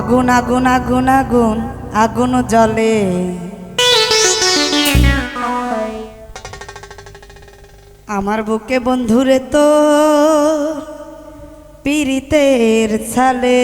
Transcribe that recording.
আগুন আগুন আগুন আগুন আগুন জলে আমার বুকে বন্ধুরে তো পীড়িতের ছালে।